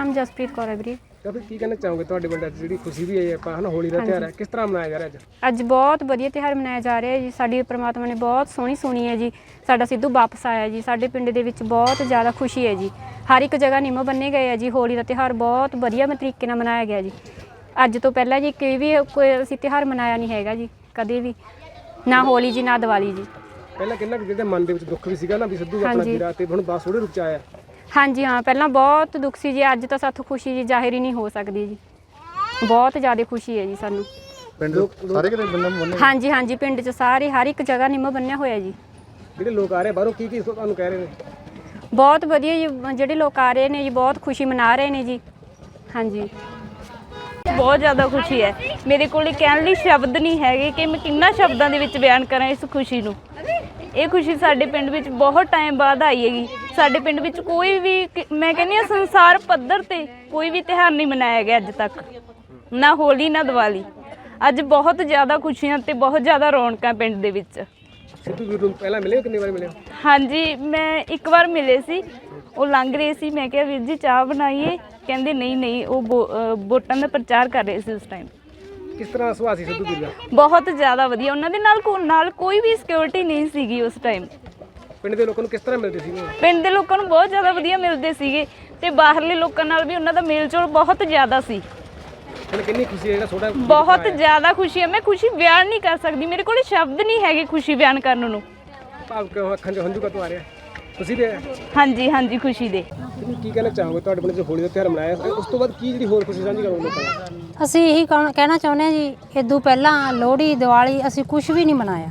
ਨਾਮ ਜਸਪ੍ਰੀਤ ਕੌਰ ਹੈ ਵੀਰੇ। ਤਾਂ ਫਿਰ ਕੀ ਕਹਿਣਾ ਚਾਹੋਗੇ ਤੁਹਾਡੇ ਪਿੰਡ ਅੱਜ ਜਿਹੜੀ ਖੁਸ਼ੀ ਵੀ ਹੈ ਆਪਾਂ ਹਨਾ ਹੋਲੀ ਦਾ ਤਿਉਹਾਰ ਹੈ। ਕਿਸ ਤਰ੍ਹਾਂ ਮਨਾਇਆ ਜਾ ਰਿਹਾ ਅੱਜ? ਅੱਜ ਬਹੁਤ ਵਧੀਆ ਤਿਉਹਾਰ ਮਨਾਇਆ ਜਾ ਰਿਹਾ ਹੈ ਜੀ। ਸਾਡੀ ਪ੍ਰਮਾਤਮਾ ਨੇ ਬਹੁਤ ਸੋਹਣੀ ਸੁਣੀ ਹੈ ਜੀ। ਸਾਡਾ ਸਿੱਧੂ ਵਾਪਸ ਆਇਆ ਜੀ। ਸਾਡੇ ਪਿੰਡ ਦੇ ਵਿੱਚ ਬਹੁਤ ਜ਼ਿਆਦਾ ਖੁਸ਼ੀ ਹੈ ਜੀ। ਹਰ ਇੱਕ ਜਗ੍ਹਾ ਨਿੰਮ ਬੰਨੇ ਗਏ ਆ ਜੀ। ਹੋਲੀ ਦਾ ਤਿਉਹਾਰ ਬਹੁਤ ਵਧੀਆ ਤਰੀਕੇ ਨਾਲ ਮਨਾਇਆ ਗਿਆ ਜੀ। ਅੱਜ ਤੋਂ ਪਹਿਲਾਂ ਜੀ ਕੋਈ ਵੀ ਕੋਈ ਅਸੀਂ ਤਿਉਹਾਰ ਮਨਾਇਆ ਨਹੀਂ ਹੈਗਾ ਜੀ ਕਦੇ ਵੀ। ਨਾ ਹੋਲੀ ਜੀ ਨਾ ਦੀਵਾਲੀ ਜੀ। ਪਹਿਲਾਂ ਕਿੰਨਾ ਕੁ ਜਿਹਦੇ ਮਨ ਦੇ ਵਿੱਚ ਦੁੱਖ ਵੀ ਸੀਗਾ ਨਾ ਵੀ ਸਿੱਧੂ ਆਪਣਾ ਹਾਂਜੀ। ਤੇ ਹੁਣ ਬਾਸ ਥੋੜੇ ਰੁਕ ਚ ਆਇਆ। ਹਾਂਜੀ ਹਾਂ ਪਹਿਲਾਂ ਬਹੁਤ ਦੁੱਖ ਸੀ ਜੀ ਅੱਜ ਤਾਂ ਸਾਥੋਂ ਖੁਸ਼ੀ ਜੀ ਜ਼ਾਹਿਰ ਹੀ ਨਹੀਂ ਹੋ ਸਕਦੀ ਜੀ। ਬਹੁਤ ਜ਼ਿਆਦਾ ਖੁਸ਼ੀ ਹੈ ਜੀ ਸਾਨੂੰ। ਪਿੰਡ ਸਾਰੇ ਕਿਤੇ ਬੰਦਾ ਬੰਨੇ ਹਾਂਜੀ ਹਾਂਜੀ ਪਿੰਡ 'ਚ ਸਾਰੇ ਹਰ ਇੱਕ ਜਗ੍ਹਾ ਨਿੰਮ ਬੰਨਿਆ ਹੋਇਆ ਜੀ। ਜਿਹੜੇ ਲੋਕ ਆ ਰਹੇ ਬਾਹਰੋਂ ਕੀ ਕੀ ਤੁਹਾਨੂੰ ਕਹਿ ਰਹੇ ਨੇ? ਬਹੁਤ ਵਧੀਆ ਜੀ ਜਿਹੜੇ ਲੋਕ ਆ ਰਹੇ ਨੇ ਜੀ ਬਹੁਤ ਖੁਸ਼ੀ ਮਨਾ ਰਹੇ ਨੇ ਜੀ। ਹਾਂਜੀ। ਬਹੁਤ ਜ਼ਿਆਦਾ ਖੁਸ਼ੀ ਹੈ। ਮੇਰੇ ਕੋਲ ਕਹਿਣ ਲਈ ਸ਼ਬਦ ਨਹੀਂ ਹੈਗੇ ਕਿ ਮੈਂ ਕਿੰਨਾ ਸ਼ਬਦਾਂ ਦੇ ਵਿੱਚ ਬਿਆਨ ਕਰਾਂ ਇਸ ਖੁਸ਼ੀ ਨੂੰ। ਇਹ ਖੁਸ਼ੀ ਸਾਡੇ ਪਿੰਡ ਵਿੱਚ ਬਹੁਤ ਟਾਈਮ ਬਾਅਦ ਆਈ ਹੈਗੀ। ਸਾਡੇ ਪਿੰਡ ਵਿੱਚ ਕੋਈ ਵੀ ਕਿ- ਮੈਂ ਕਹਿੰਦੀ ਹਾਂ ਸੰਸਾਰ ਪੱਧਰ ਤੇ ਕੋਈ ਵੀ ਤਿਉਹਾਰ ਨਹੀਂ ਮਨਾਇਆ ਗਿਆ ਅੱਜ ਤੱਕ। ਨਾ ਹੋਲੀ ਨਾ ਦੀਵਾਲੀ। ਅੱਜ ਬਹੁਤ ਜ਼ਿਆਦਾ ਖੁਸ਼ੀਆਂ ਤੇ ਬਹੁਤ ਜ਼ਿਆਦਾ ਰੌਣਕਾਂ ਪਿੰਡ ਦੇ ਵਿੱਚ। ਸਿੱਧੂ ਵੀਰ ਨੂੰ ਪਹਿਲਾਂ ਮਿਲੇ ਹੋ, ਕਿੰਨੀ ਵਾਰ ਮਿਲੇ ਹੋ? ਹਾਂਜੀ ਮੈਂ ਇੱਕ ਵਾਰ ਮਿਲੇ ਸੀ। ਉਹ ਲੰਘ ਰਹੇ ਸੀ। ਮੈਂ ਕਿਹਾ ਵੀਰ ਜੀ ਚਾਹ ਬਣਾਈਏ। ਕਹਿੰਦੇ ਨਹੀਂ ਨਹੀਂ। ਉਹ ਵੋ- ਵੋਟਾਂ ਦਾ ਪ੍ਰਚਾਰ ਕਰ ਰਹੇ ਸੀ ਉਸ ਟਾਈਮ ਕਿਸ ਤਰ੍ਹਾਂ ਸੁਭਾਅ ਸੀ ਸਿੱਧੂ ਵੀਰ ਦਾ ਬਹੁਤ ਜ਼ਿਆਦਾ ਵਧੀਆ। ਉਹਨਾਂ ਦੇ ਨਾਲ ਕੋ ਨਾਲ ਕੋਈ ਵੀ ਸਿਕਿਉਰਿਟੀ ਨਹੀਂ ਸੀਗੀ ਉਸ ਟਾਈਮ ਪਿੰਡ ਦੇ ਲੋਕਾਂ ਨੂੰ ਕਿਸ ਤਰ੍ਹਾਂ ਮਿਲਦੇ ਸੀ ਉਹ? ਪਿੰਡ ਦੇ ਲੋਕਾਂ ਨੂੰ ਬਹੁਤ ਜ਼ਿਆਦਾ ਵਧੀਆ ਮਿਲਦੇ ਸੀਗੇ ਤੇ ਬਾਹਰਲੇ ਲੋਕਾਂ ਨਾਲ ਵੀ ਉਹਨਾਂ ਦਾ ਮੇਲਜੋਲ ਬਹੁਤ ਜ਼ਿਆਦਾ ਸੀ। ਹੁਣ ਕਿੰਨੀ ਖੁਸ਼ੀ ਹੈ ਜਿਹੜਾ ਛੋਟਾ ਬਹੁਤ ਜ਼ਿਆਦਾ ਖੁਸ਼ੀ ਹੈ। ਮੈਂ ਖੁਸ਼ੀ ਬਿਆਨ ਨਹੀਂ ਕਰ ਸਕਦੀ। ਮੇਰੇ ਕੋਲ ਸ਼ਬਦ ਨਹੀਂ ਹੈਗੇ ਖੁਸ਼ੀ ਬਿਆਨ ਕਰਨ ਨੂੰ। ਭਾਵ ਕਿ ਅੱਖਾਂ 'ਚ ਹੰਝੂ ਕਦੋਂ ਆ ਰਿਹਾ। ਤੁਸੀਂ ਵੀ ਹਾਂਜੀ ਹਾਂਜੀ ਖੁਸ਼ੀ ਦੇ। ਤੁਸੀਂ ਕੀ ਕਹਿਣਾ ਚਾਹੋਗੇ? ਤੁਹਾਡੇ ਪਿੰਡ 'ਚ ਹੋਲੀ ਦਾ ਤਿਉਹਾਰ ਮਨਾਇਆ ਉਸ ਤੋਂ ਬਾਅਦ ਕੀ ਜਿਹੜੀ ਹੋਰ ਖੁਸ਼ੀ ਸਾਂਝੀ ਕਰੋਗੇ ਲੋਕਾਂ ਨਾਲ ਅਸੀਂ ਇਹੀ ਕਹਿਣਾ ਕਹਿਣਾ ਚਾਹੁੰਦੇ ਹਾਂ ਜੀ ਇਦੋਂ ਪਹਿਲਾਂ ਲੋਹੜੀ ਦੀਵਾਲੀ ਅਸੀਂ ਕੁਝ ਵੀ ਨਹੀਂ ਮਨਾਇਆ।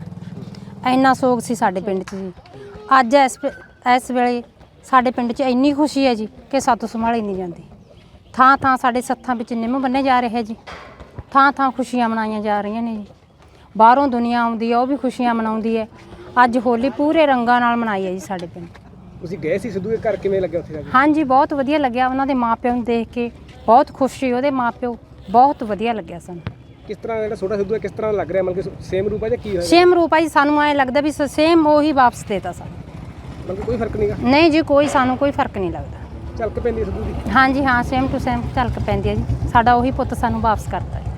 ਇੰਨਾ ਸੋਗ ਸੀ ਸਾਡੇ ਪਿੰਡ 'ਚ ਜੀ। ਅੱਜ ਇਸ ਵੇ- ਇਸ ਵੇਲੇ ਸਾਡੇ ਪਿੰਡ 'ਚ ਇੰਨੀ ਖੁਸ਼ੀ ਹੈ ਜੀ ਕਿ ਸਾਤੋਂ ਸੰਭਾਲੀ ਨਹੀਂ ਜਾਂਦੀ। ਥਾਂ ਥਾਂ ਸਾਡੇ ਸੱਥਾਂ ਵਿੱਚ ਨਿੰਮ ਬੰਨੇ ਜਾ ਰਹੇ ਜੀ। ਥਾਂ ਥਾਂ ਖੁਸ਼ੀਆਂ ਮਨਾਈਆਂ ਜਾ ਰਹੀਆਂ ਨੇ ਜੀ। ਬਾਹਰੋਂ ਦੁਨੀਆ ਆਉਂਦੀ ਹੈ ਉਹ ਵੀ ਖੁਸ਼ੀਆਂ ਮਨਾਉਂਦੀ ਹੈ। ਅੱਜ ਹੋਲੀ ਪੂਰੇ ਰੰਗਾਂ ਨਾਲ ਮਨਾਈ ਹੈ ਜੀ ਸਾਡੇ ਪਿੰਡ। ਤੁਸੀਂ ਗਏ ਸੀ ਸਿੱਧੂ ਦੇ ਘਰ? ਕਿਵੇਂ ਲੱਗਿਆ ਉੱਥੇ ਜਾ ਕੇ? ਹਾਂਜੀ ਬਹੁਤ ਵਧੀਆ ਲੱਗਿਆ ਉਹਨਾਂ ਦੇ ਮਾਪਿਆਂ ਨੂੰ ਦੇਖ ਕੇ। ਬਹੁਤ ਖੁਸ਼ੀ ਉਹਦੇ ਮਾਪਿਓ। ਬਹੁਤ ਵਧੀਆ ਲੱਗਿਆ ਸਾਨੂੰ। ਕਿਸ ਤਰ੍ਹਾਂ ਜਿਹੜਾ ਛੋਟਾ ਸਿੱਧੂ ਹੈ ਕਿਸ ਤਰ੍ਹਾਂ ਲੱਗ ਰਿਹਾ? ਮਤਲਬ ਕਿ ਸੇਮ ਰੂਪ ਹੈ ਜਾਂ ਕੀ ਹੋਇਆ? ਸੇਮ ਰੂਪ ਆ ਜੀ ਸਾਨੂੰ ਐ ਲੱਗਦਾ ਵੀ ਸੇਮ ਉਹੀ ਵਾਪਸ ਦੇਤਾ ਸਾਨੂੰ। ਮਤਲਬ ਕਿ ਕੋਈ ਫ਼ਰਕ ਨਹੀਂਗਾ ਨਹੀਂ ਜੀ ਕੋਈ ਸਾਨੂੰ ਕੋਈ ਫ਼ਰਕ ਨਹੀਂ ਲੱਗਦਾ। ਝਲਕ ਪੈਂਦੀ ਹੈ ਸਿੱਧੂ ਦੀ? ਹਾਂਜੀ ਹਾਂ ਸੇਮ ਟੂ ਸੇਮ ਝਲਕ ਪੈਂਦੀ ਹੈ ਜੀ। ਸਾਡਾ ਉਹੀ ਪੁੱਤ ਸਾਨੂੰ ਵਾਪਸ ਕਰਤਾ ਜੀ